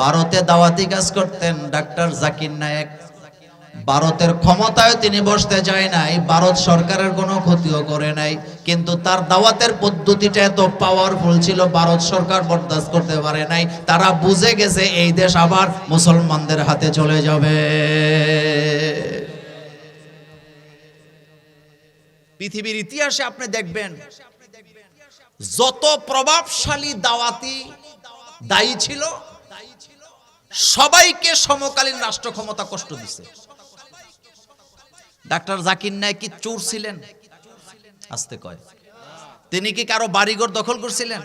ভারতে দাওয়াতি কাজ করতেন ডাক্তার জাকির নায়েক। ভারতের ক্ষমতায় তিনি বসতে চায় নাই ভারত সরকারের কোনো ক্ষতিও করে নাই। কিন্তু তার দাওয়াতের পদ্ধতিটা এত পাওয়ারফুল ছিল ভারত সরকার বরদাস্ত করতে পারে নাই। তারা বুঝে গেছে এই দেশ আবার মুসলমানদের হাতে চলে যাবে। পৃথিবীর ইতিহাসে আপনি দেখবেন, যত প্রভাবশালী দাওয়াতি দায়ী ছিল সবাইকে সমকালীন রাষ্ট্র ক্ষমতা কষ্ট দিছে। ডাক্তার জাকির নায়ক কি চোর ছিলেন? আসতে কয়। তিনি কি কারও বাড়িঘর দখল করছিলেন?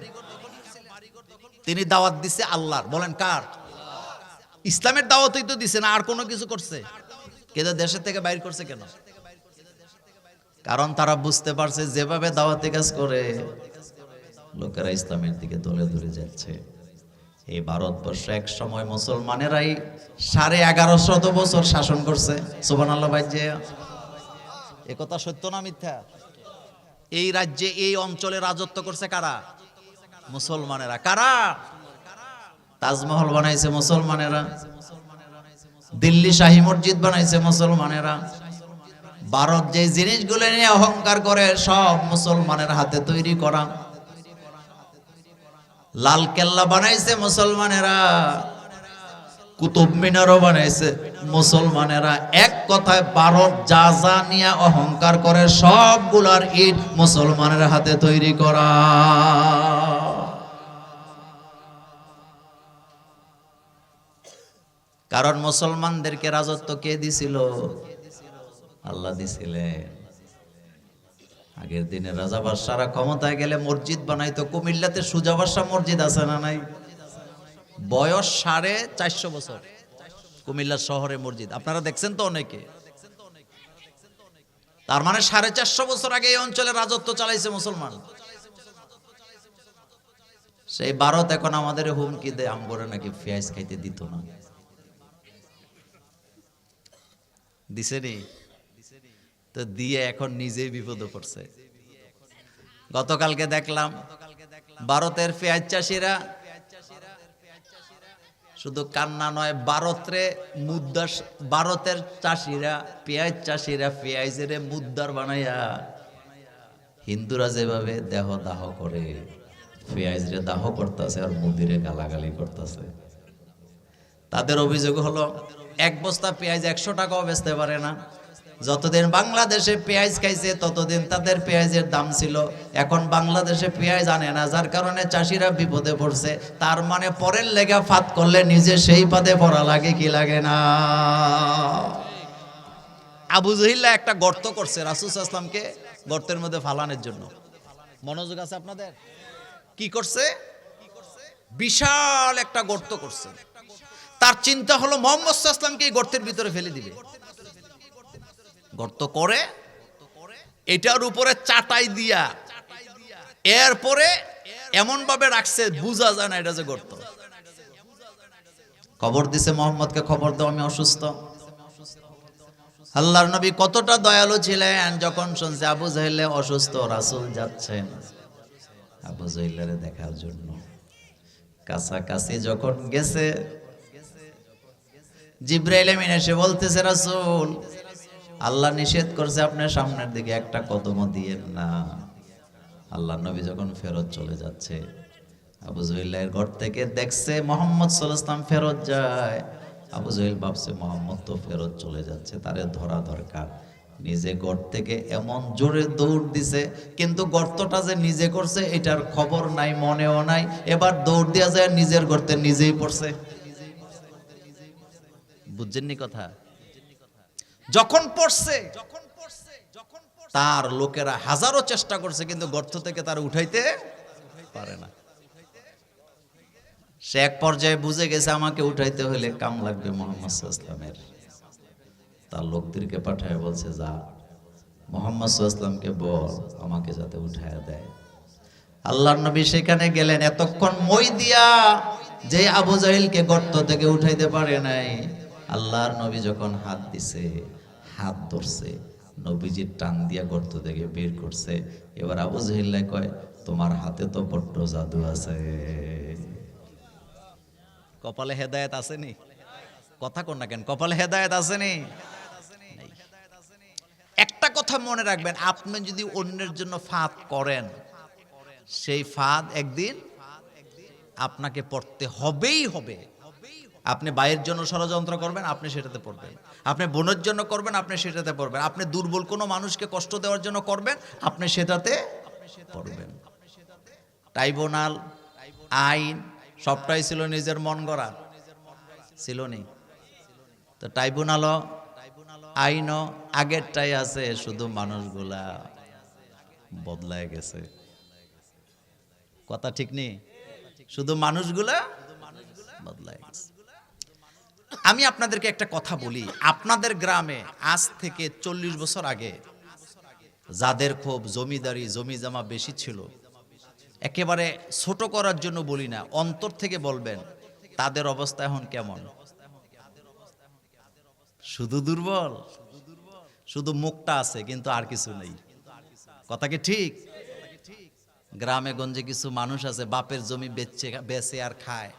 তিনি দাওয়াত দিছে আল্লাহর। বলেন কার? ইসলামের দাওয়াতই তো দিছে না, আর কোনো কিছু করছে? কিন্তু দেশের থেকে বাইর করছে কেন? কারণ তারা বুঝতে পারছে, যেভাবে দাওয়াতি কাজ করে, লোকেরা ইসলামের দিকে দলে দলে যাচ্ছে। এই ভারতবর্ষে এক সময় মুসলমানেরাই সাড়ে এগারো শত বছর শাসন করছে। সুবান আল্লাহ যে এ কথা সত্য না মিথ্যা? এই রাজ্যে এই অঞ্চলে রাজত্ব করছে কারা? মুসলমানেরা। কারা? তাজমহল বানাইছে মুসলমানেরা। দিল্লি শাহী মসজিদ বানাইছে মুসলমানেরা। ভারত যে জিনিসগুলো নিয়ে অহংকার করে, সব মুসলমানের হাতে তৈরি করা। লাল কেল্লা বানাইছে মুসলমানেরা, কুতুব মিনারও বানাইছে মুসলমানেরা। এক কথায় ভারত যা যা নিয়ে অহংকার করে সবগুলার ইট মুসলমানের হাতে তৈরি করা। কারণ মুসলমানদেরকে রাজত্ব কে দিছিল? আল্লাহ দিছিলেন। আগের দিনে রাজা বাদশারা ক্ষমতায় গেলে মসজিদ বানাইতো, কুমিল্লাতে সুজা বাদশা মসজিদ আছে না নাই? বয়স সাড়ে চারশো বছর, কুমিল্লা শহরে মসজিদ। আপনারা দেখছেন তো অনেকে? তার মানে সাড়ে চারশো বছর আগে এই অঞ্চলে রাজত্ব চালাইছে মুসলমান। সেই ভারত এখন আমাদের হুমকি দেয়, আমগরে নাকি পেঁয়াজ খাইতে দিত না। দিছে নি? তো দিয়ে এখন নিজেই বিপদে পড়ছে। গতকালকে দেখলাম, ভারতের পেঁয়াজ চাষিরা শুধু কান্না নয়, ভারতের মুদ্রা ভারতের চাষিরা, পেঁয়াজ চাষিরা পেঁয়াজের মুদ্রার বানাইয়া হিন্দুরা যেভাবে দেহ দাহ করে, পেঁয়াজরে দাহ করতেছে আর মুদিরে গালাগালি করতেছে। তাদের অভিযোগ হলো, এক বস্তা পেঁয়াজ একশো টাকাও বেচতে পারে না। যতদিন বাংলাদেশে পেঁয়াজ খাইছে, ততদিন তাদের পেঁয়াজের দাম ছিল। এখন বাংলাদেশে পেঁয়াজ আনে না, যার কারণে চাষিরা বিপদে পড়ছে। তার মানে পরের লেগা ফাত করলে নিজে সেই পাতে পড়া লাগে, কি লাগে না? আবু জহিল্লা একটা গর্ত করছে রাসুল আসলামকে গর্তের মধ্যে ফালানোর জন্য। মনোযোগ আছে আপনাদের? কি করছে? বিশাল একটা গর্ত করছে। তার চিন্তা হলো মোহাম্মদ আসলামকে এই গর্তের ভিতরে ফেলে দিবে। গর্ত করে, এটার উপরে চাটাই দিয়া, এরপরে এমন ভাবে রাখছে, বুঝা যায় না এটা যে গর্ত। খবর দিছে মোহাম্মদকে, খবর দাও, আমি অসুস্থ। আল্লাহর নবী কতটা দয়ালু ছিলেন, যখন শুনছে আবু জাহিলে অসুস্থ, রাসূল যাচ্ছেন আবু জাহিলের দেখার জন্য। কাছাকাছি যখন গেছে, জিব্রাইল এসে বলতেছে, রাসূল আল্লাহ নিষেধ করছে আপনার সামনের দিকে একটা কদম দিয়েন না। আল্লাহ নবী যখন ফেরত চলে যাচ্ছে, আবু জহিল্লাহের ঘর থেকে দেখছে মোহাম্মদ সাল্লাম ফেরত যায়। আবু জহিল ভাবছে, মোহাম্মদ তো ফেরত চলে যাচ্ছে, তারে ধরা দরকার। নিজে ঘর থেকে এমন জোরে দৌড় দিছে, কিন্তু গর্তটা যে নিজে করছে, এটার খবর নাই, মনেও নাই। এবার দৌড় দেওয়া যায়, নিজের গর্তে নিজেই পড়ছে। বুঝছেননি কথা? যখন পড়ছে তার লোকেরা হাজারো চেষ্টা করছে কিন্তু গর্ত থেকে তার উঠাইতে পারে না। সে এক পর্যায়ে বুঝে গেছে আমাকে উঠাইতে হলে কাম লাগবে মোহাম্মদ ইসলামের তার লোকদেরকে পাঠায় বলছে যা মোহাম্মদ ইসলামকে বল আমাকে যাতে উঠায় দেয়। আল্লাহর নবী সেখানে গেলেন এতক্ষণ মই দিয়া যে আবু জাহিলকে গর্ত থেকে উঠাইতে পারে নাই। আল্লাহর নবী যখন হাত দিছে হাত ধরছে। নবীজির টান দিয়া গর্ত থেকে বের করছে। এবার আবু জাহিল্লাই কয়, তোমার হাতে তো বড্ড জাদু আছে। কপালে হেদায়েত আসেনি? কথা কোন না কেন, কপালে হেদায়েত আসেনি। একটা কথা মনে রাখবেন, আপনি যদি অন্যের জন্য ফাঁদ করেন, সেই ফাঁদ একদিন আপনাকে পড়তে হবেই হবে। আপনি ভাইয়ের জন্য ষড়যন্ত্র করবেন, আপনি সেটাতে পড়বেন। আপনি বোনের জন্য করবেন, আপনি সেটাতে পড়বেন। আপনি দুর্বল কোনো মানুষকে কষ্ট দেওয়ার জন্য করবেন, আপনি সেটাতে পড়বেন। ট্রাইব্যুনাল, আইন, সবটাই ছিল নিজের মন গড়া ছিল নি তো ট্রাইব্যুনালও, আইনও আগেরটাই আছে, শুধু মানুষগুলা বদলায় গেছে। কথা ঠিক নেই? শুধু মানুষগুলা বদলায় গেছে। আমি আপনাদেরকে একটা কথা বলি। আপনাদের গ্রামে আজ থেকে চল্লিশ বছর আগে যাদের খুব জমিদারি জমি জমা বেশি ছিল, একেবারে ছোট করার জন্য বলি না, অন্তর থেকে বলবেন, তাদের অবস্থা এখন কেমন? শুধু দুর্বল, শুধু মুখটা আছে, কিন্তু আর কিছু নেই। কথা কি ঠিক? গ্রামে গঞ্জে কিছু মানুষ আছে, বাপের জমি বেচে বেচে আর খায়।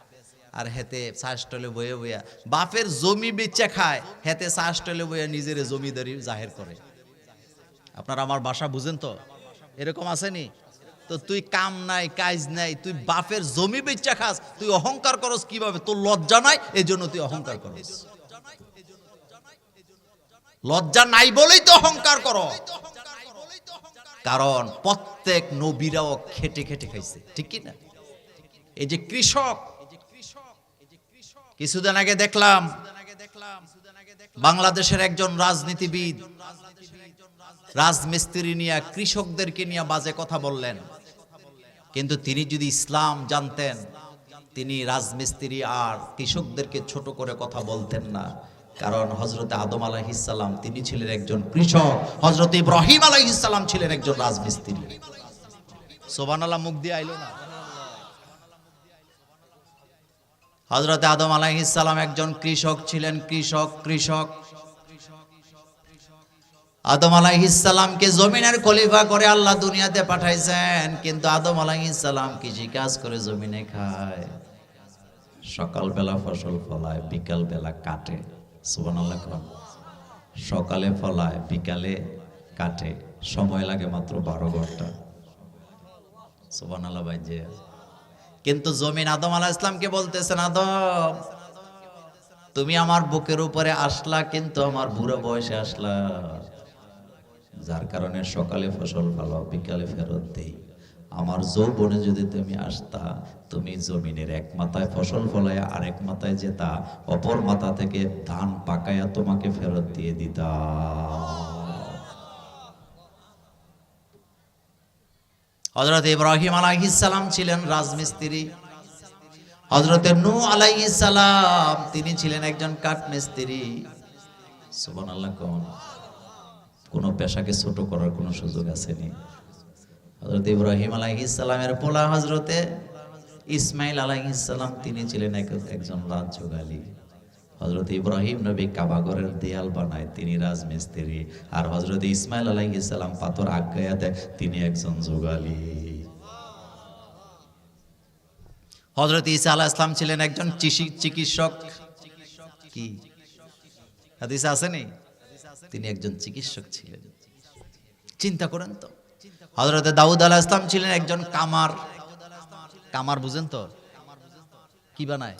আর হেতে চাষটলে বয়ে বইয়া বাপের জমি বেচে খায় হেতে চাষটলে বইয়া নিজের জমিদারি জাহের করে। আপনারা আমার বাসা বুঝেন তো? এরকম আসেনি তো তুই কাম নাই, কাজ নাই, তুই বাপের জমি বেচা খাস, তুই অহংকার করস কীভাবে? তোর লজ্জা নাই এই জন্য তুই অহংকার করস। লজ্জা নাই বলেই তো অহংকার করো। কারণ প্রত্যেক নবীরাও খেটে খেটে খাইছে, ঠিক কি না? এই যে কৃষক কিছুদিন আগে দেখলাম, বাংলাদেশের একজন রাজনীতিবিদ, রাজমিস্ত্রি নিয়ে কৃষকদেরকে নিয়ে বাজে কথা বললেন। কিন্তু তিনি যদি ইসলাম জানতেন, তিনি রাজমিস্ত্রি আর কৃষকদেরকে ছোট করে কথা বলতেন না। কারণ হজরত আদম আলাহিসাল্লাম তিনি ছিলেন একজন কৃষক। হজরত ইব্রাহিম আলাইহিসাল্লাম ছিলেন একজন রাজমিস্ত্রি। সোবান আল্লাহ মুখ দিয়ে আইলো না? হজরত আদম আলাইহিসাল্লাম একজন কৃষক ছিলেন, কৃষক কৃষক। আদম আলাইহিসাল্লামকে জমিনের খলিফা করে আল্লাহ দুনিয়াতে পাঠাইছেন, কিন্তু আদম আলাইহিসাল্লাম কৃষি কাজ করে জমিনে খায়। সকালবেলা ফসল ফলায় বিকাল বেলা কাটে সকালে ফলায়, বিকালে কাটে। সময় লাগে মাত্র বারো ঘণ্টা। সুবহানাল্লাহ ভাই যে কিন্তু জমিন আদম আলাহ ইসলামকে বলতেছেন, আদম, তুমি আমার বুকের উপরে আসলা, কিন্তু আমার বুড়ো বয়সে আসলা। যার কারণে সকালে ফসল ফলাও বিকালে ফেরত দেই। আমার যৌবনে যদি তুমি আসতা, তুমি জমিনের এক মাথায় ফসল ফলায় আরেক মাথায় যেতা, অপর মাথা থেকে ধান পাকায়া তোমাকে ফেরত দিয়ে দিতা হজরত ইব্রাহিম আলাইহিসালাম ছিলেন রাজমিস্ত্রি। হজরত নূ আলাইহিসালাম তিনি ছিলেন একজন কাঠমিস্ত্রি। সুবহানাল্লাহ কোন, কোনো পেশাকে ছোট করার কোনো সুযোগ আসেনি। হজরত ইব্রাহিম আলাইহিসালামের পোলা হজরতে ইসমাইল আলাইহিসালাম তিনি ছিলেন এক- একজন রাজ্যগালী হজরত ইব্রাহিম নবী কাবাগরের দেয়াল বানায়, তিনি রাজমিস্ত্রি। আর হজরত ইসমাইল আলাইহিসালাম পাথর আজ্ঞায়া দেয়, তিনি একজন যোগালী। হজরত ইসা আলাহ ইসলাম ছিলেন একজন চিকিৎসক। কি? হাদিসে আসেনি? তিনি একজন চিকিৎসক ছিলেন। চিন্তা করেন তো। হজরত দাউদ আলাহ ইসলাম ছিলেন একজন কামার। কামার বুঝেন তো? কি বানায়?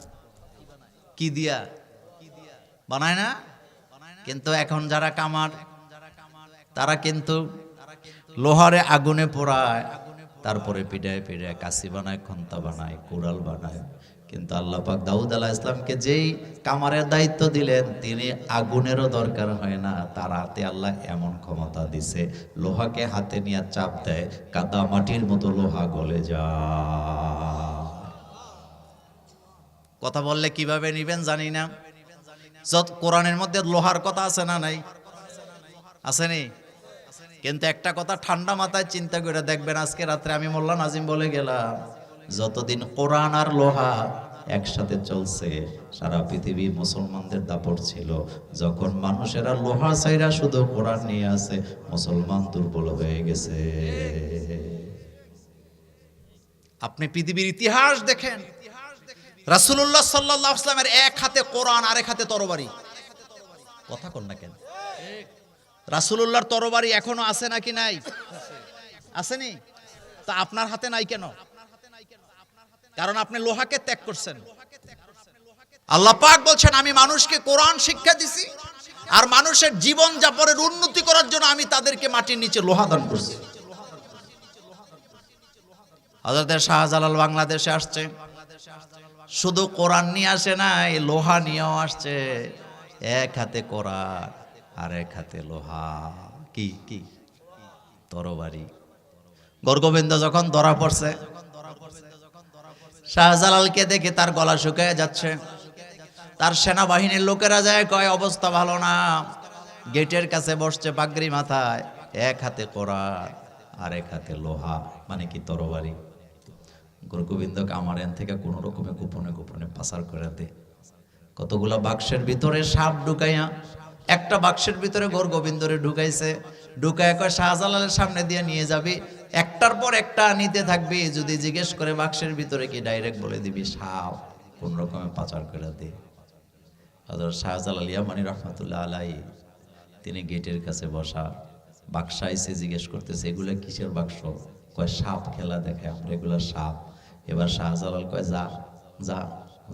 কি দিয়া? বানায় না? কিন্তু এখন যারা কামার, তারা কিন্তু লোহারে আগুনে পোড়ায়, তারপরে পিড়ায় পিড়ায় কাশি বানায়, খন্তা বানায়, কুড়াল বানায়। কিন্তু আল্লাহ পাক দাউদ আলাহ ইসলামকে যেই কামারের দায়িত্ব দিলেন, তিনি আগুনেরও দরকার হয় না। তার হাতে আল্লাহ এমন ক্ষমতা দিছে, লোহাকে হাতে নিয়ে চাপ দেয়, কাদা মাটির মতো লোহা গলে যায়। কথা বললে কীভাবে নিবেন জানি না। কোরআনের মধ্যে লোহার কথা আছে না নাই? আসেনি কিন্তু একটা কথা ঠান্ডা মাথায় চিন্তা করে দেখবেন, আজকে রাত্রে আমি মোল্লা নাজিম বলে গেলাম, যতদিন কোরআন আর লোহা একসাথে চলছে, সারা পৃথিবী মুসলমানদের দাপট ছিল। যখন মানুষেরা লোহা চাইরা শুধু কোরআন নিয়ে আসে মুসলমান দুর্বল হয়ে গেছে। আপনি পৃথিবীর ইতিহাস দেখেন। রাসূলুল্লাহ সাল্লাল্লাহু আলাইহি এক হাতে কোরআন, আরেক হাতে তরবারি। কথা কন না কেন? রাসূলুল্লাহর তরবারি এখনও আছে নাকি নাই? আসেনি? তা আপনার হাতে নাই কেন? কারণ আপনি লোহাকে ত্যাগ করছেন। আল্লাহ পাক বলছেন, আমি মানুষকে কোরআন শিক্ষা দিছি, আর মানুষের জীবন যাপনের উন্নতি করার জন্য আমি তাদেরকে মাটির নিচে লোহা দান করছি। হযরত শাহজালাল বাংলাদেশে আসছে। শুধু কোরআন নিয়ে আসে না এই লোহা নিয়েও আসছে। এক হাতে কোরআন আর এক হাতে লোহা। কি কি? তরবারি। গর্গবিন্দ যখন ধরা পড়ছে, শাহজালালকে দেখে তার গলা শুকিয়ে যাচ্ছে। তার সেনাবাহিনীর লোকেরা যায়, কয়, অবস্থা ভালো না। গেটের কাছে বসছে পাগড়ি মাথায়, এক হাতে কোরআন আর এক হাতে লোহা। মানে কি তরবারি? গোরগোবিন্দ কামারেন থেকে কোনো রকমে গোপনে গোপনে পাচার করে দে। কতগুলা বাক্সের ভিতরে সাপ ঢুকাইয়া, একটা বাক্সের ভিতরে গোর গোবিন্দরে ঢুকাইছে। ঢুকায় কয়, শাহজালালের সামনে দিয়ে নিয়ে যাবি। একটার পর একটা নিতে থাকবি। যদি জিজ্ঞেস করে বাক্সের ভিতরে কি, ডাইরেক্ট বলে দিবি, সাপ কোন রকমে পাচার করে দে। হজরত শাহজালাল ইয়ামানি রহমতুল্লাহ আলাই তিনি গেটের কাছে বসা বাক্সা এসে জিজ্ঞেস করতেছে, এগুলো কিসের বাক্স? কয়, সাপ খেলা দেখে, আমরা এগুলো সাপ এবার শাহজালাল কয়, যা যা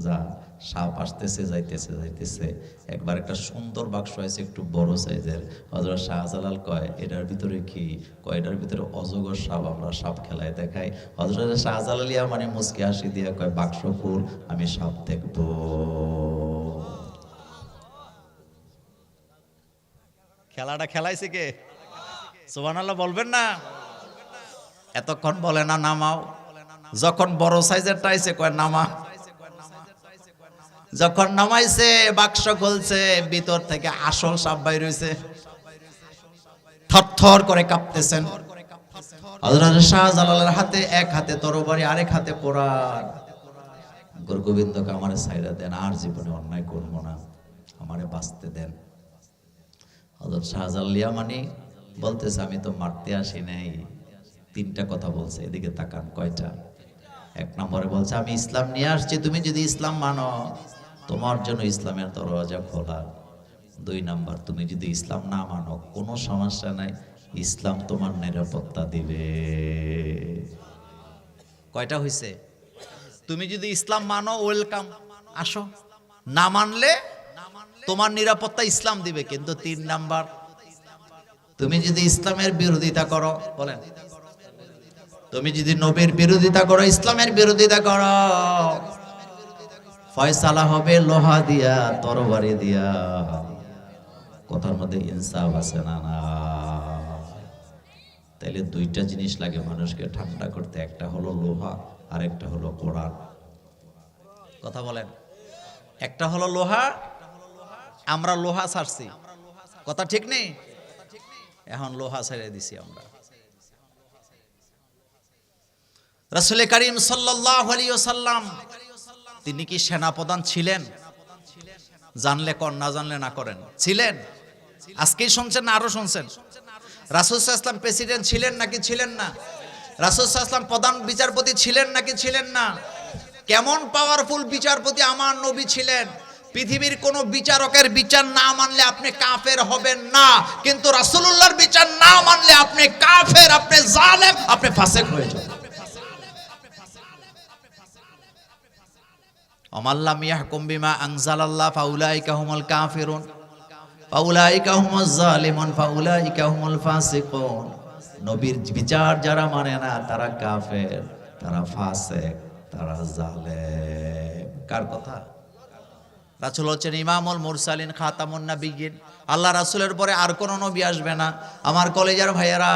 যা। সাপ আসতেছে, যাইতেছে যাইতেছে। একবার একটা সুন্দর বাক্স আছে, একটু বড় সাইজের। হজরত শাহজালাল কয়, এটার ভিতরে কি? কয়, এটার ভিতরে অজগর সাপ, আমরা সাপ খেলায় দেখাই। হজরত শাহজালাল ইয়া মানে মুসকে হাসি দিয়া কয়, বাক্স ফুল, আমি সাপ দেখব। খেলাটা খেলাইছে কে? সুবহানাল্লাহ, বলবেন না? এতক্ষণ বলে না, নামাও। যখন বড় সাইজের টাইছে কয় নামা। যখন নামাইছে, বাক্স খুলছে, ভিতর থেকে আসল সাপ বাইর হইছে। থরথর করে কাঁপতেছেন। হযরত শাহজালালের হাতে এক হাতে তরবারি, আরেক হাতে কোরআন। গুরু গোবিন্দকে আমার সাইরা দেন, আর জীবনে অন্যায় করব না। আমারে বাঁচতে দেন। হজরত শাহজালাল ইয়ামানি বলতেছে, আমি তো মারতে আসি নাই। তিনটা কথা বলছে, এদিকে তাকান, কয়টা? এক নম্বরে বলছে, আমি ইসলাম নিয়ে আসছি, তুমি যদি ইসলাম মানো, তোমার জন্য ইসলামের দরওয়াজা খোলা। দুই নাম্বার, তুমি যদি ইসলাম না মানো, কোনো সমস্যা নাই, ইসলাম তোমার নিরাপত্তা দিবে। কয়টা হইছে? তুমি যদি ইসলাম মানো, ওয়েলকাম, আসো। না মানলে তোমার নিরাপত্তা ইসলাম দিবে। কিন্তু তিন নাম্বার, তুমি যদি ইসলামের বিরোধিতা করো, বলেন। তুমি যদি নবীর বিরোধিতা করো, ইসলামের বিরোধিতা করো। ফয়সালা হবে লোহা দিয়া, তরবারি দিয়া। কথার মধ্যে ইনসাফ আছে না না? তাইলে দুইটা জিনিস লাগে মানুষকে ঠান্ডা করতে। একটা হলো লোহা আর একটা হলো কোরআন। কথা বলেন। একটা হলো লোহা, আমরা লোহা ছাড়ছি। কথা ঠিক নেই? এখন লোহা ছেড়ে দিছি আমরা। রাসুল করিম সাল্লাম তিনি কি সেনাপ্রধান ছিলেন? জানলে কর, না জানলে না করেন। ছিলেন? আজকেই শুনছেন না, আরও শুনছেন? রাসুল ইসলাম প্রেসিডেন্ট ছিলেন নাকি ছিলেন না? রাসুল ইসলাম প্রধান বিচারপতি ছিলেন নাকি ছিলেন না? কেমন পাওয়ারফুল বিচারপতি আমার নবী ছিলেন? পৃথিবীর কোন বিচারকের বিচার না মানলে আপনি কাফের হবেন না। কিন্তু রাসূলুল্লাহর বিচার না মানলে আপনি কাফের, আপনি জালেম, আপনি ফাসেক হয়ে যাবেন। অমাল্লাম ইয়াহকুম বিমা আনজালাল্লাহ ফাউলাইকা হুমুল কাফিরুন ফাউলাইকা হুমুজ জালিমুন ফাউলাইকা হুমুল ফাসিকুন নবীর বিচার যারা মানে না, তারা কাফের, তারা ফাসেক, তারা জালেম। কার কথা? রাসূল হচ্ছেন ইমামুল মুরসালিন, খাতামুন নাবিয়িন আল্লাহ রাসুলের পরে আর কোন নবী আসবে না। আমার কলেজের ভাইয়েরা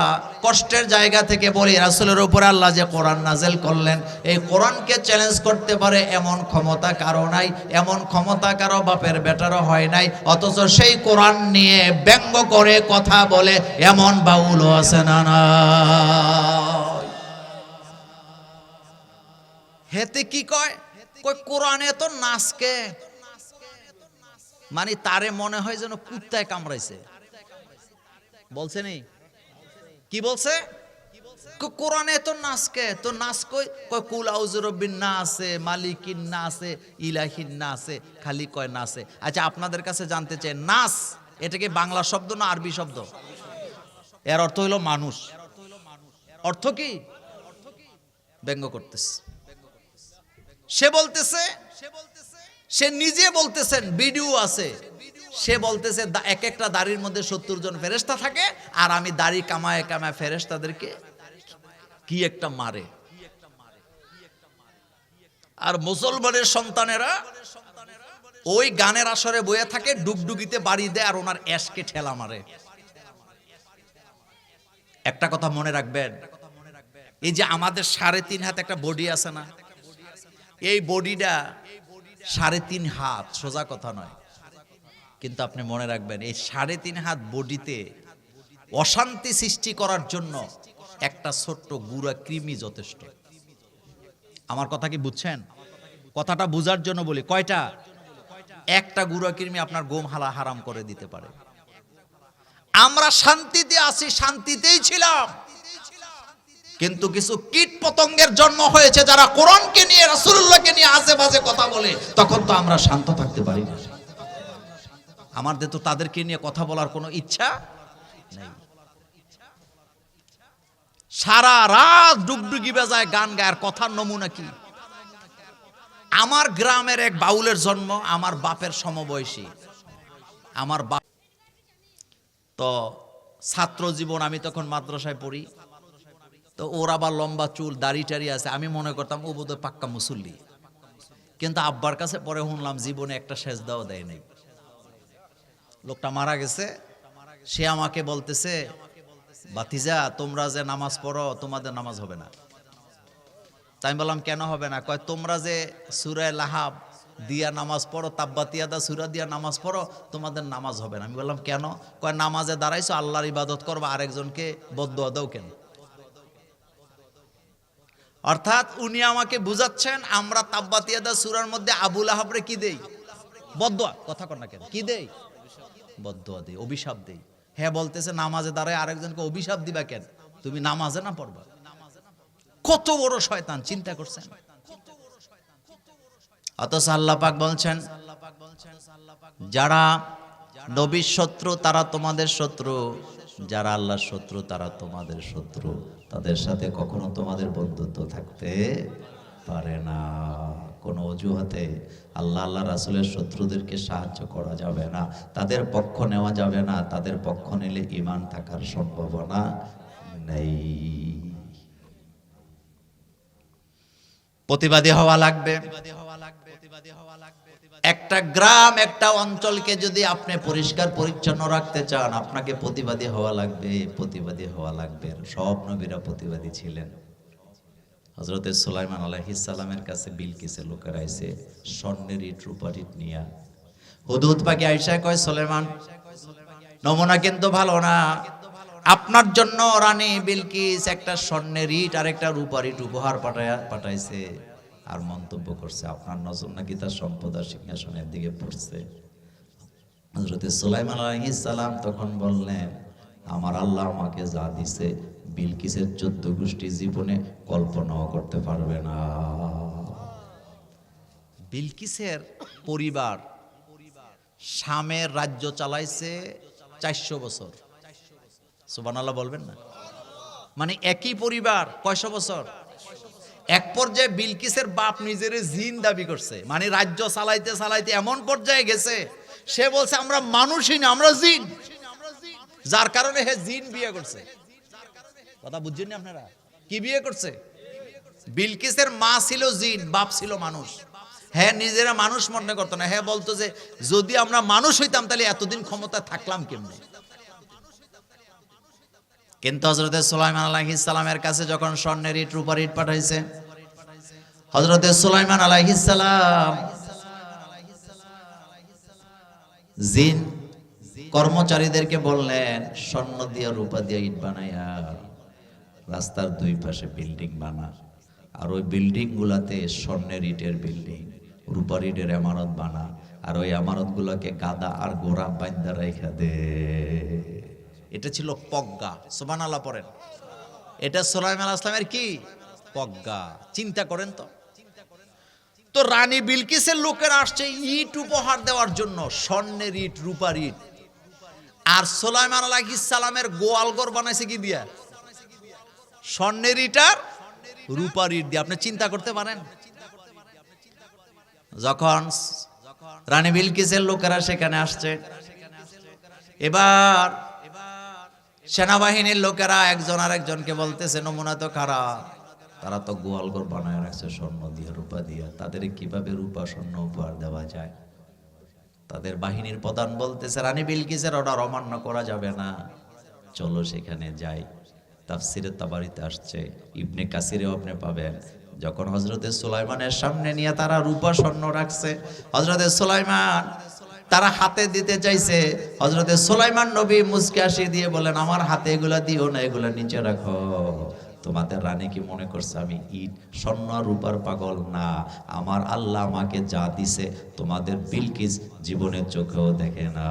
কষ্টের জায়গা থেকে বলি, রাসুলের উপরে আল্লাহ যে কোরআন নাজেল করলেন, এই কোরআনকে চ্যালেঞ্জ করতে পারে এমন ক্ষমতা কারও নাই, এমন ক্ষমতা কারও বাপের বেটারও হয় নাই, অথচ সেই কোরআন নিয়ে ব্যঙ্গ করে কথা বলে এমন বাউলও আছে না না। হেতে কি কয়? কয়, কোরআনে তো নাচকে। মানে তারে মনে হয় যেন কুত্তায় কামড়াইছে। বলছে নি কি বলছে? কোরআনে তো নাচকে, তো নাচ কয়, কুল আউজুরবিন না আছে মালিকিন না আছে ইলাহিন না আছে খালি কয় আচ্ছা আপনাদের কাছে জানতে চাই নাচ এটা কি বাংলা শব্দ না আরবি শব্দ? এর অর্থ হলো মানুষ। অর্থ কি? ব্যঙ্গ করতেছে। সে বলতেছে সে নিজে বলতেছেন, ভিডিও আছে। সে বলতেছে এক একটা দাড়ির মধ্যে সত্তর জন ফেরেস্তা থাকে, আর আমি দাড়ি কামায় কামায় ফেরেস্তাদেরকে কি একটা মারে? আর মুসলমানের সন্তানেরা ওই গানের আসরে বয়ে থাকে, ডুগডুগিতে বাড়ি দেয়, আর ওনার অ্যাশকে ঠেলা মারে। একটা কথা মনে রাখবেন, এই যে আমাদের সাড়ে তিন হাত একটা বডি আছে না, এই বডিটা সাড়ে তিন হাত, সোজা কথা নয়। কিন্তু আপনি মনে রাখবেন, এই সাড়ে তিন হাত বডিতে অশান্তি সৃষ্টি করার জন্য একটা ছোট্ট গুড়া কৃমি যথেষ্ট। আমার কথা কি বুঝছেন? কথাটা বুঝার জন্য বলি, কয়টা? একটা গুড়া কৃমি আপনার গোম হালা হারাম করে দিতে পারে। আমরা শান্তিতে আছি, শান্তিতেই ছিলাম। কিন্তু কিছু কীট পতঙ্গের জন্ম হয়েছে যারা কোরআনকে নিয়ে, রাসূলুল্লাহকে নিয়ে আজে কথা বলে, তখন তো আমরা শান্ত থাকতে পারি না। আমাদের তো তাদেরকে নিয়ে কথা বলার কোনো ইচ্ছা নেই। সারা রাত ডুগডুগি বেজায় গান গায়ের কথার নমুনা কি? আমার গ্রামের এক বাউলের জন্ম, আমার বাপের সমবয়সী। আমার বাপ তো ছাত্র জীবন আমি তখন মাদ্রাসায় পড়ি। তো ওর আবার লম্বা চুল, দাড়ি টাড়ি আছে। আমি মনে করতাম, ও বোধহয় পাক্কা মুসল্লি। কিন্তু আব্বার কাছে পরে শুনলাম, জীবনে একটা সেচ দাও দেয় নাই। লোকটা মারা গেছে। সে আমাকে বলতেছে বাতিজা তোমরা যে নামাজ পড়ো, তোমাদের নামাজ হবে না। তাই বললাম, কেন হবে না? কয়, তোমরা যে সুরায় লাহাব দিয়া নামাজ পড়ো তাব্বাতিয়াদা সুরা দিয়া নামাজ পড়ো, তোমাদের নামাজ হবে না। আমি বললাম, কেন? কয়, নামাজে দাঁড়াইছো, আল্লাহর ইবাদত করব, আরেকজনকে বদুয়া দাও কেন? অর্থাৎ উনি আমাকে বুঝাচ্ছেন, আমরা তাব্বাতিয়াদা সুরার মধ্যে আবুল আহাবরে কি দেই? বদুয়া কথা কর না কেন? কি দেই? বদুয়া দেই, অভিশাপ দেই। হ্যাঁ বলতেছে, নামাজে দাঁড়ায় আরেকজনকে অভিশাপ দিবা কেন? তুমি নামাজে না পড়বা। কত বড় শয়তান, চিন্তা করছেন? অথচ আল্লাহ পাক বলছেন, যারা নবীর শত্রু, তারা তোমাদের শত্রু, যারা আল্লাহর শত্রু, তারা তোমাদের শত্রু। তাদের সাথে কখনো তোমাদের বন্ধুত্ব থাকতে পারে না। কোনো অজুহাতে আল্লাহ আল্লাহ রাসুলের শত্রুদেরকে সাহায্য করা যাবে না। তাদের পক্ষ নেওয়া যাবে না। তাদের পক্ষ নিলে ইমান থাকার সম্ভাবনা নেই। প্রতিবাদী হওয়া লাগবে। একটা গ্রাম, একটা অঞ্চলকে যদি আপনি পরিষ্কার, পরিচ্ছন্ন রাখতে চান, আপনাকে প্রতিবাদী হওয়া লাগবে, প্রতিবাদী হওয়া লাগবে। সব নবীরা প্রতিবাদী ছিলেন। হজরত সুলাইমান আলাইহিসালামের কাছে বিলকিসের লোকেরা আইসে স্বর্ণের ইট রূপার ইট নিয়া হুদুদ পাখি আইসা কয়, সুলাইমান, নমুনা কিন্তু ভালো না। আপনার জন্য রানী বিলকিস একটা স্বর্ণের ইট আর একটা রূপার ইট উপহার পাঠায়, পাঠাইছে। আর মন্তব্য করছে, আপনার নজর নাকি তার সম্পদ আর সিংহাসনের দিকে পড়ছে। হজরত সুলাইমান সালাম তখন বললেন, আমার আল্লাহ আমাকে যা দিছে, বিলকিসের চোদ্দ গোষ্ঠী জীবনে কল্পনাও করতে পারবে না। বিলকিসের পরিবার শামের রাজ্য চালাইছে চারশো বছর। সুবান আল্লাহ বলবেন না? মানে একই পরিবার কয়শো বছর? এক পর্যায়ে বিলকিসের বাপ নিজের জিন দাবি করছে। মানে রাজ্য চালাইতে চালাইতে এমন পর্যায়ে গেছে, সে বলছে, আমরা মানুষই না, আমরা জিন। যার কারণে হে জিন বিয়ে করছে। কথা বুঝছেন না আপনারা? কি বিয়ে করছে? বিলকিসের মা ছিল জিন, বাপ ছিল মানুষ। হ্যাঁ নিজেরা মানুষ মনে করতো না। হ্যাঁ বলতো যে, যদি আমরা মানুষ হইতাম, তাহলে এতদিন ক্ষমতা থাকলাম কেমনে? কিন্তু হজরত সুলাইমান আলাইহিস সালামের কাছে যখন স্বর্ণের ইট, রূপার ইট পাঠাইছে হজরত সুলাইমান আলাইহিস সালাম জিন কর্মচারীদেরকে বললেন, স্বর্ণ দিয়া, রূপা দিয়া ইট বানাইয়া রাস্তার দুই পাশে বিল্ডিং বানা। আর ওই বিল্ডিং গুলাতে স্বর্ণের ইটের বিল্ডিং, রূপার ইটের এমারত বানা। আর ওই এমারত গুলাকে গাদা আর গোড়া বাইন্দা রেখা দে। এটা ছিল পজ্ঞা। সোবান আল্লাহ পড়েন। এটা সোলাইমান আসলামের কি? প্রজ্ঞা চিন্তা করেন তো। তো রানী বিলকিসের লোকেরা আসছে ইট উপহার দেওয়ার জন্য, স্বর্ণের ইট, রূপার ইট। আর সোলাইমান আলাইহিস সালামের গোয়ালঘর বানাইছে কি দিয়া? স্বর্ণের ইটার রূপার ইট দিয়ে। আপনি চিন্তা করতে পারেন। যখন রানী বিলকিসের লোকেরা সেখানে আসছে, এবার সেনাবাহিনীর লোকেরা একজন আর একজনকে বলতেছে, নমুনা তো খারাপ। তারা তো গোয়ালঘর বানায় রাখছে, স্বর্ণ দিয়ে, রূপা দিয়ে। তাদের কীভাবে রূপা, স্বর্ণ উপহার দেওয়া যায়? তাদের বাহিনীর প্রধান বলতেছে, রানী বিলকিসের অর্ডার অমান্য করা যাবে না। চলো সেখানে যাই। তাফসিরের তাবারিতে আসছে, ইবনে কাসিরেও আপনি পাবেন। যখন হজরতে সুলাইমানের সামনে নিয়ে তারা রূপা, স্বর্ণ রাখছে হজরতে সুলাইমান তারা হাতে দিতে চাইছে। হজরতে সুলাইমান নবী মুসকে আসিয়ে দিয়ে বলেন আমার হাতে এগুলা দিও না, এগুলা নিচে রাখো। তোমাদের রানী কি মনে করছে আমি ইট, স্বর্ণ রূপার পাগল? না, আমার আল্লাহ আমাকে যা দিছে তোমাদের বিলকিস জীবনের চোখেও দেখে না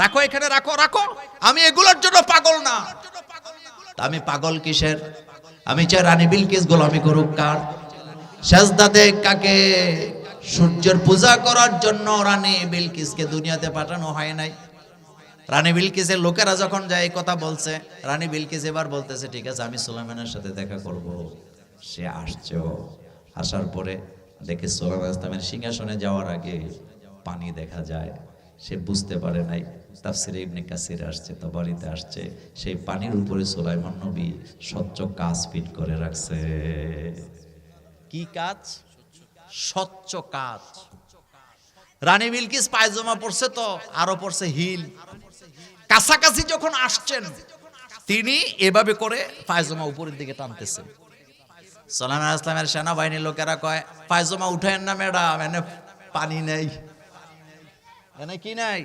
রাখো এখানে, রাখো রাখো। আমি এগুলোর জন্য পাগল না। আমি পাগল কিসের? আমি চাই রানী বিলকিস গোলামি করুক কার। সেজদা দেখ কাকে সূর্যের পূজা করার জন্য রানী বিলকিসকে দুনিয়াতে পাঠানো হয় নাই। রানী বিলকিসের লোকেরা যখন যায় এই কথা বলছে, রানী বিলকিস এবার বলতেছে, ঠিক আছে, আমি সুলাইমানের সাথে দেখা করব। সে আসছেও আসার পরে দেখে সুলাইমান ইসলামের সিংহাসনে যাওয়ার আগে পানি দেখা যায়। সে বুঝতে পারে নাই, তাফসিরে ইবনে কাসির আসছে, তবারিতে আসছে। সেই পানির উপরে সুলাইমান নবী স্বচ্ছ কাজ ফিট করে রাখছে। কি কাজ স্বচ্ছ কাজ। রানী বিলকিস পায়জামা পরছে তো, আরও পরছে হিল। কাছাকাছি যখন আসছেন, তিনি এভাবে করে পায়জামা উপরের দিকে টানতেছেন। সালাম ইসলামের সেনাবাহিনীর লোকেরা কয়, পায়জামা উঠায়েন না ম্যাডাম, এনে পানি নেই। এনে কি নাই?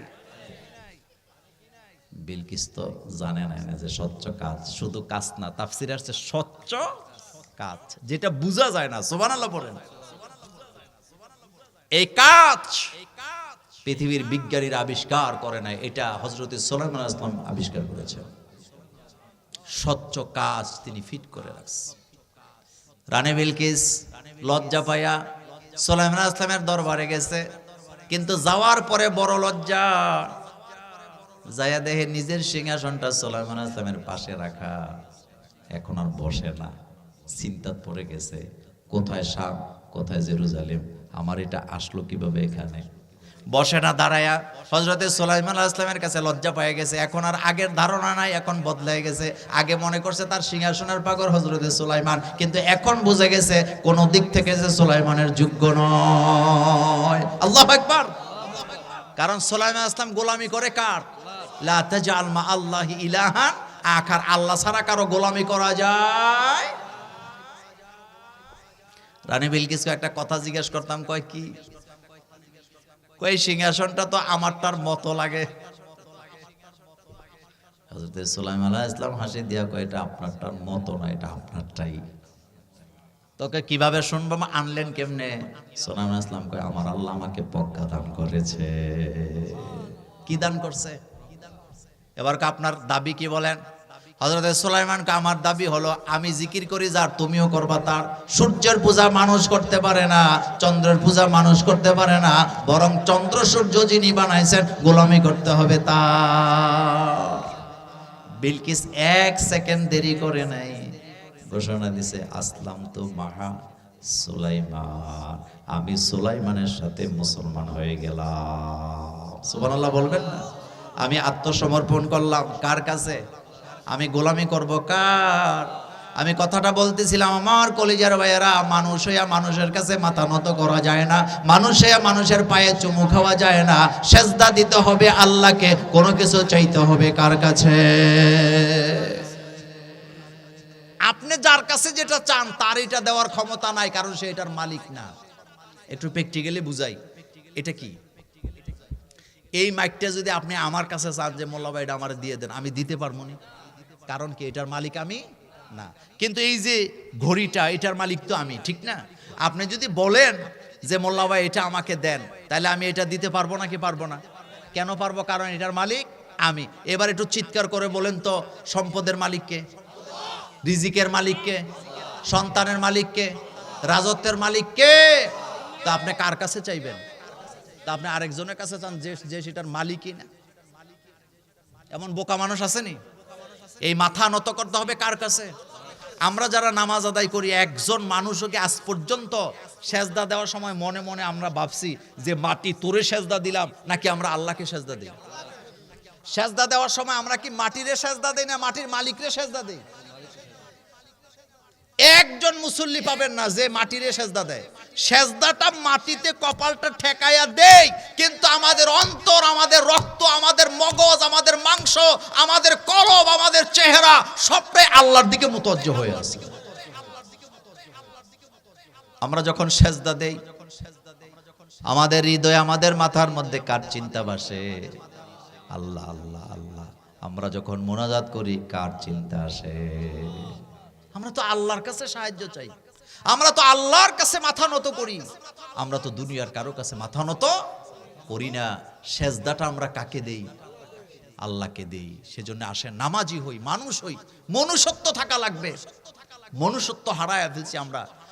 বিলকিস তো জানে না যে স্বচ্ছ কাজ, শুধু কাজ না তাফসির আসছে স্বচ্ছ কাজ, যেটা বোঝা যায় না সোবানাল্লাহ পড়েন। এই কাজ পৃথিবীর বিজ্ঞানীরা আবিষ্কার করে নাই এটা হজরত সোলাইমান আসলাম আবিষ্কার করেছে। স্বচ্ছ কাজ তিনি ফিট করে রাখছে। রানে বিলকিস লজ্জা পাইয়া সোলাইমান আসলামের দরবারে গেছে কিন্তু যাওয়ার পরে বড় লজ্জা। যায়া দেহে নিজের সিংহাসনটা সোলাইমান আসলামের পাশে রাখা এখন আর বসে না। চিন্তাত পড়ে গেছে কোথায় শাম কোথায় জেরুজালেম আমার এটা আসলো কীভাবে এখানে? বসে না দাঁড়ায়া হজরতে সোলাইমান ইসলামের কাছে লজ্জা পেয়ে গেছে। এখন আর আগের ধারণা নাই, এখন বদলে গেছে। আগে মনে করছে তার সিংহাসনের পাগর হজরতে সোলাইমান, কিন্তু এখন বুঝে গেছে কোন দিক থেকে যে সোলাইমানের যোগ্য নয়। আল্লাহ একবার কারণ সোলাইমান ইসলাম গোলামি করে কার? লা ইলাহান আখার। আল্লাহ ছাড়া কারও গোলামি করা যায় রানী বিলকিসকে একটা কথা জিজ্ঞেস করতাম, কয় কি? কই সিংহাসনটা তো আমারটার মতো লাগে। হযরত সুলাইমান আলাইহিস সালাম হাসি দিয়া কয়, এটা আপনারটার মতো না, এটা আপনারটাই। তোকে কীভাবে শুনব? আনলেন কেমনে? সোলাইমান ইসলাম কয়, আমার আল্লাহ আমাকে প্রজ্ঞা দান করেছে। কি দান করছে? এবার আপনার দাবি কি বলেন? হজরত সুলাইমানকে আমার দাবি হলো, আমি জিকির করি, যার তুমিও করবা, তার সূর্যের পূজা মানুষ করতে পারে না, চন্দ্রের পূজা মানুষ করতে পারে না, বরং চন্দ্র সূর্য যিনি বানাইছেন, গোলামি করতে হবে তার। বিলকিস এক সেকেন্ড দেরি করে নাই, ঘোষণা দিছে, আসলাম তো মাহা সুলাইমান, আমি সুলাইমানের সাথে মুসলমান হয়ে গেলাম। সুবহানাল্লাহ বলবেন না? আমি আত্মসমর্পণ করলাম, কার কাছে? আমি গোলামি করব কার? আমি কথাটা বলতেছিলাম, আমার কলিজার ভাইয়েরা, মানুষ হইয়া মানুষের কাছে মাথা নত করা যায় না। মানুষ হইয়া মানুষের পায়ে চুমু খাওয়া যায় না। সেজদা দিতে হবে আল্লাহকে, কোনো কিছু চাইতে হবে কার কাছে? আপনি যার কাছে যেটা চান, তার এটা দেওয়ার ক্ষমতা নাই, কারণ সে এটার মালিক না। একটু প্র্যাকটিক্যালি বুঝাই, এটা কি? এই মাইকটা যদি আপনি আমার কাছে চান যে, মোল্লা ভাই এটা আমার দিয়ে দেন, আমি দিতে পারব না। কারণ কি, এটার মালিক আমি? না। কিন্তু এই যে ঘড়িটা, এটার মালিক তো আমি, ঠিক না? আপনি যদি বলেন যে, মোল্লা ভাই, এটা আমাকে দেন, তাহলে আমি এটা দিতে পারব না কি পারব না? কেন পারব? কারণ এটার মালিক আমি। এবার একটু চিৎকার করে বলেন তো, সম্পদের মালিককে রিজিকের মালিককে সন্তানের মালিককে রাজত্বের মালিককে তা আপনি কার কাছে চাইবেন? তা আপনি আরেকজনের কাছে চান যে যে সেটার মালিকই না। এমন বোকা মানুষ আসেনি এই মাথা নত করতে হবে কার কাছে? আমরা যারা নামাজ আদায় করি, একজন মানুষকে আজ পর্যন্ত সেজদা দেওয়ার সময় মনে মনে আমরা ভাবছি যে মাটি তোরে সেজদা দিলাম, নাকি আমরা আল্লাহকে সেজদা দিই? সেজদা দেওয়ার সময় আমরা কি মাটিরে সেজদা দিই না মাটির মালিকরে সেজদা দেই? একজন মুসল্লি পাবেন না যে মাটিরে সেজদা দেয়। সেজদাটা মাটিতে কপালটা ঠেকাইয়া দেই, কিন্তু আমাদের অন্তর, আমাদের রক্ত, আমাদের মগজ, আমাদের মাংস, আমাদের কলব, আমাদের চেহারা সবটাই আল্লাহর দিকে মুতজ্জ হয়ে আছে। আমরা যখন সেজদা দেই, আমাদের হৃদয়ে, আমাদের মাথার মধ্যে কার চিন্তা বাসে আল্লাহ আল্লাহ আল্লাহ। আমরা যখন মোনাজাত করি, কার চিন্তা আসে? আমরা তো আল্লাহর কাছে সাহায্য চাই। আমরা তো আল্লাহর কাছে মাথা নত করি। আমরা তো দুনিয়ার কারও কাছে মাথা নত করি না। সেজদাটা আমরা কাকে দেই? আল্লাহকে দেই। সেজন্য আসে নামাজি হই, মানুষ হই। মনুষ্যত্ব থাকা লাগবে। মনুষ্যত্ব হারায় ফেলছি আমরা।